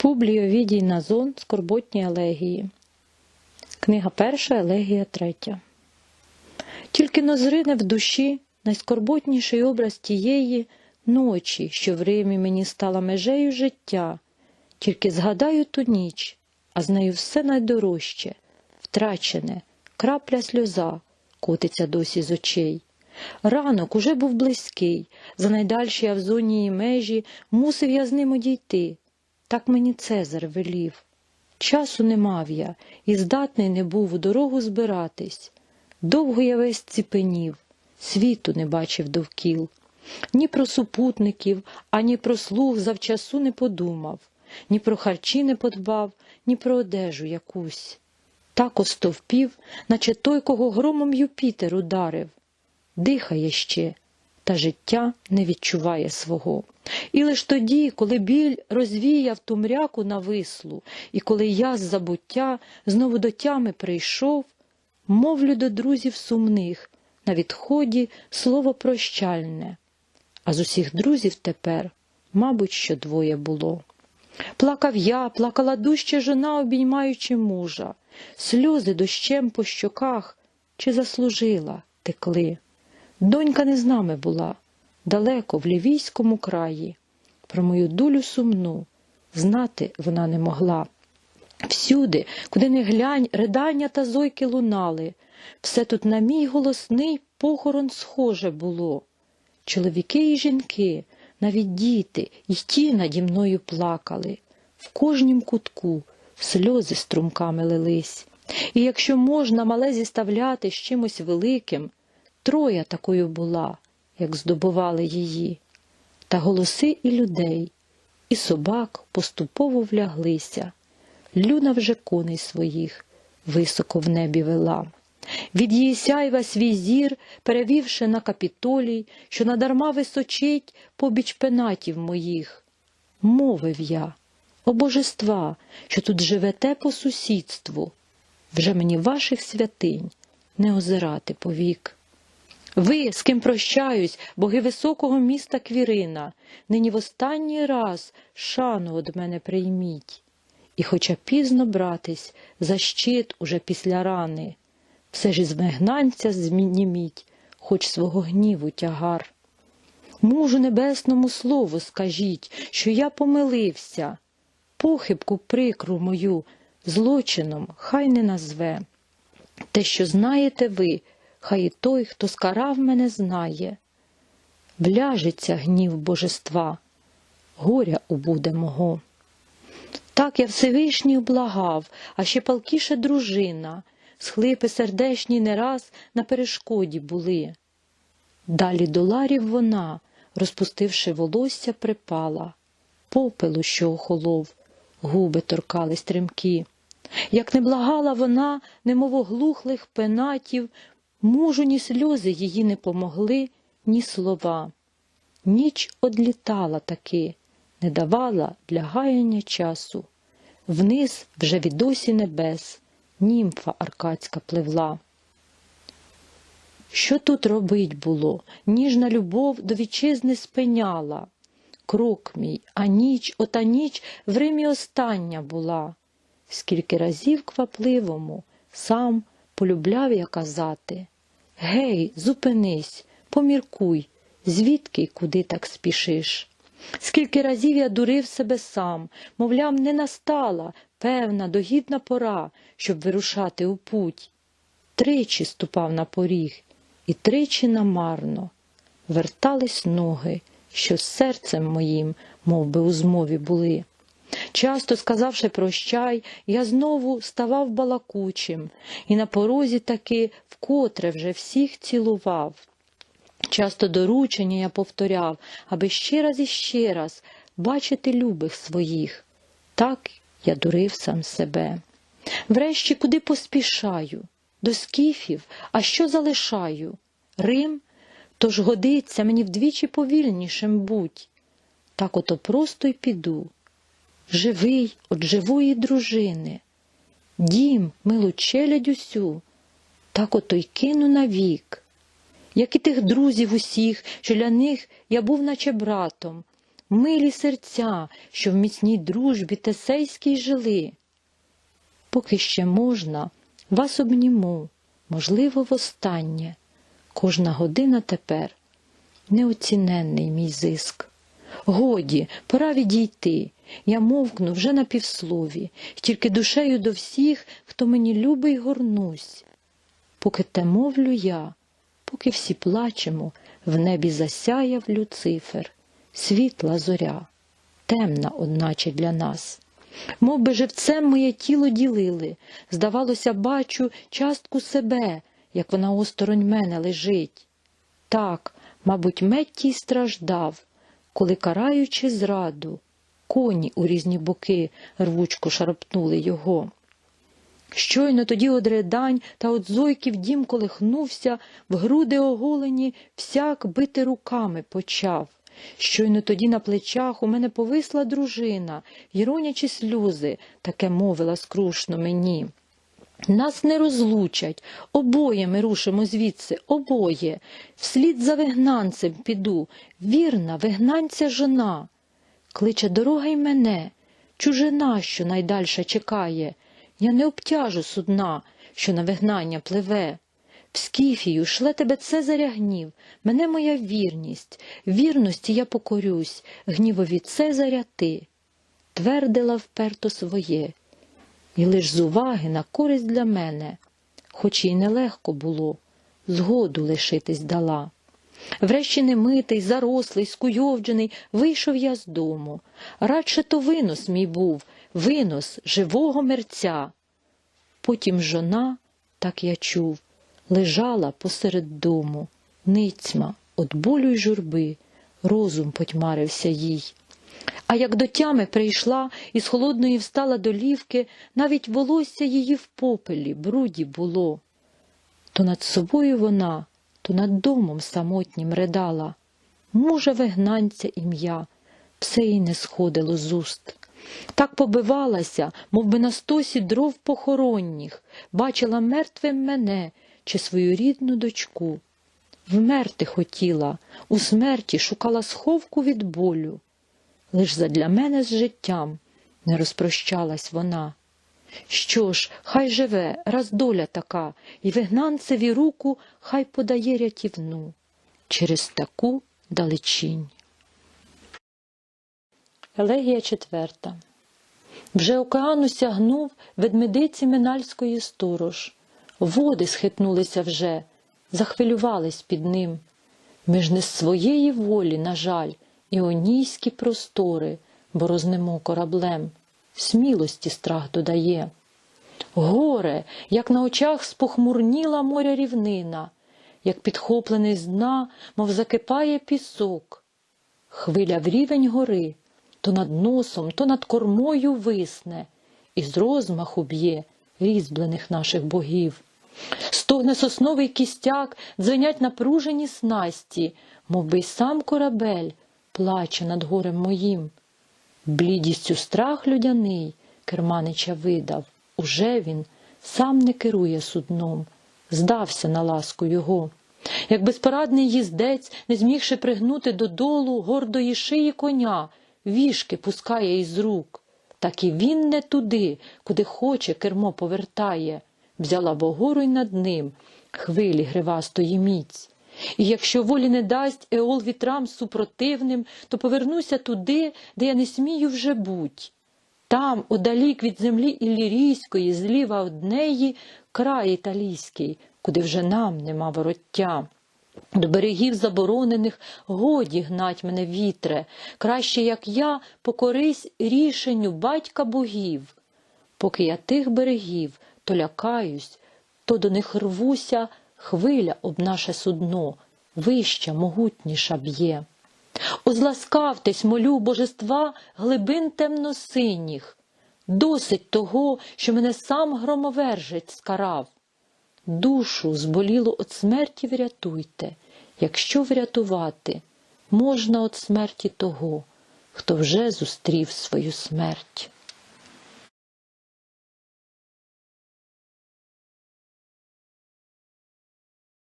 Публій Овідій Назон Скорботні елегії. Книга перша, елегія третя. Тільки нозрине в душі найскорботніший образ тієї ночі, що в Римі мені стала межею життя. Тільки згадаю ту ніч, а з нею все найдорожче, втрачене, крапля сльоза котиться досі з очей. Ранок уже був близький, за найдальші Авзонії межі мусив я з ним одійти. Так мені Цезар велів. Часу не мав я і здатний не був у дорогу збиратись. Довго я весь ціпенів, світу не бачив довкіл. Ні про супутників, ані про слуг завчасу не подумав, ні про харчі не подбав, ні про одежу якусь. Так остовпів, наче той, кого громом Юпітер ударив. Дихає ще, та життя не відчуває свого. І лиш тоді, коли біль розвіяв ту мряку навислу, і коли я з забуття знову до тями прийшов, мовлю до друзів сумних, на відході слово прощальне. А з усіх друзів тепер, мабуть, що двоє було. Плакав я, плакала дужче жона, обіймаючи мужа, сльози дощем по щоках, чи заслужила, текли. Донька не з нами була, далеко в лівійському краї. Про мою долю сумну знати вона не могла. Всюди, куди не глянь, ридання та зойки лунали, все тут на мій голосний похорон схоже було. Чоловіки і жінки, навіть діти, і ті наді мною плакали. В кожнім кутку сльози струмками лились. І якщо можна мале зіставляти з чимось великим, Троя такою була, як здобували її, та голоси і людей, і собак поступово вляглися. Люна вже коней своїх високо в небі вела. Від її сяйва свій зір, перевівши на капітолій, що надарма височить побіч пенатів моїх. Мовив я, о божества, що тут живете по сусідству, вже мені ваших святинь не озирати повік. Ви, з ким прощаюсь, боги високого міста Квірина, нині в останній раз шану од мене прийміть. І хоча пізно братись за щит уже після рани, все ж із вигнанця зніміть, хоч свого гніву тягар. Мужу небесному слову скажіть, що я помилився, похибку прикру мою злочином хай не назве. Те, що знаєте ви, хай і той, хто скарав мене, знає. Вляжеться гнів божества, горя убуде мого. Так я Всевишній облагав, а ще палкіше дружина, схлипи сердешні не раз на перешкоді були. Далі доларів вона, розпустивши волосся, припала, попелу, що охолов, губи торкали стрімкі. Як не благала вона, немов оглухлих пенатів, Мужу ні сльози її не помогли, ні слова. Ніч одлітала таки, не давала для гаяння часу. Вниз вже від осі небес німфа аркадська пливла. Що тут робить було? Ніжна любов до вітчизни спиняла. Крок мій, а ніч, ота ніч в Римі остання була. Скільки разів квапливому сам полюбляв я казати. Гей, зупинись, поміркуй, звідки й куди так спішиш? Скільки разів я дурив себе сам, мовляв, не настала певна догідна пора, щоб вирушати у путь. Тричі ступав на поріг, і тричі намарно. Вертались ноги, що з серцем моїм, мов би, у змові були. Часто, сказавши прощай, я знову ставав балакучим, і на порозі таки вкотре вже всіх цілував. Часто доручення я повторяв, аби ще раз і ще раз бачити любих своїх. Так я дурив сам себе. Врешті куди поспішаю? До скіфів, а що залишаю? Рим? Тож годиться мені вдвічі повільнішим будь. Так ото просто й піду живий от живої дружини. Дім, милу челядь усю, так ото й кину навік. Як і тих друзів усіх, що для них я був наче братом, милі серця, що в міцній дружбі тесейській жили. Поки ще можна, вас обніму, можливо, востаннє. Кожна година тепер неоціненний мій зиск. Годі, пора відійти. Я мовкну вже на півслові, тільки душею до всіх, хто мені любий, горнусь. Поки те мовлю я, поки всі плачемо, в небі засяяв Люцифер, світла зоря, темна, одначе для нас. Мов би живцем моє тіло ділили, здавалося, бачу частку себе, як вона осторонь мене лежить. Так, мабуть, Меттій страждав, коли, караючи зраду, коні у різні боки рвучко шарпнули його. Щойно тоді од ридань та од зойків дім колихнувся, в груди оголені всяк бити руками почав. Щойно тоді на плечах у мене повисла дружина, й ронячи сльози, таке мовила скрушно мені. Нас не розлучать, обоє ми рушимо звідси, обоє. Вслід за вигнанцем піду, вірна вигнанця жона. Кличе дорога й мене, чужина, що найдальше чекає. Я не обтяжу судна, що на вигнання пливе. В Скіфію шле тебе Цезаря гнів, мене моя вірність, вірності я покорюсь, гнівові Цезаря ти. Твердила вперто своє, і лиш з уваги на користь для мене, хоч і нелегко було, згоду лишитись дала. Врешті немитий, зарослий, скуйовджений, вийшов я з дому. Радше то винос мій був, винос живого мерця. Потім жона, так я чув, лежала посеред дому, ницьма, от болю й журби, розум потьмарився їй. А як до тями прийшла і з холодної встала до лівки, навіть волосся її в попелі, бруді було. То над собою вона, то над домом самотнім ридала. Мужа вигнанця ім'я, все їй не сходило з уст. Так побивалася, мов би на стосі дров похоронніх, бачила мертвим мене чи свою рідну дочку. Вмерти хотіла, у смерті шукала сховку від болю. Лиш задля мене з життям не розпрощалась вона. Що ж, хай живе, раз доля така, і вигнанцеві руку хай подає рятівну через таку далечінь. Елегія четверта. Вже океану сягнув ведмедиці Минальської сторож. Води схитнулися вже, захвилювались під ним. Ми ж не своєї волі, на жаль, іонійські простори, борознемо кораблем, смілості страх додає. Горе, як на очах спохмурніла моря рівнина, як підхоплений з дна, мов закипає пісок. Хвиля в рівень гори, то над носом, то над кормою висне, і з розмаху б'є різьблених наших богів. Стогне сосновий кістяк, дзвенять напружені снасті, мов би й сам корабель плаче над горем моїм. Блідістю страх людяний керманича видав. Уже він сам не керує судном, здався на ласку його. Як безпорадний їздець, не змігши пригнути додолу гордої шиї коня, вішки пускає із рук. Так і він не туди, куди хоче, кермо повертає, взяла вогору й над ним хвилі гривастої міць. І якщо волі не дасть еол вітрам супротивним, то повернуся туди, де я не смію вже буть. Там, удалік від землі Іллірійської, зліва од неї, край італійський, куди вже нам нема вороття. До берегів заборонених годі гнать мене вітре, краще, як я, покорись рішенню батька богів. Поки я тих берегів, то лякаюсь, то до них рвуся, хвиля об наше судно, вища, могутніша б'є. Озласкавтесь, молю божества глибин темно-синіх, досить того, що мене сам громовержець скарав. Душу зболіло от смерті врятуйте, якщо врятувати можна от смерті того, хто вже зустрів свою смерть.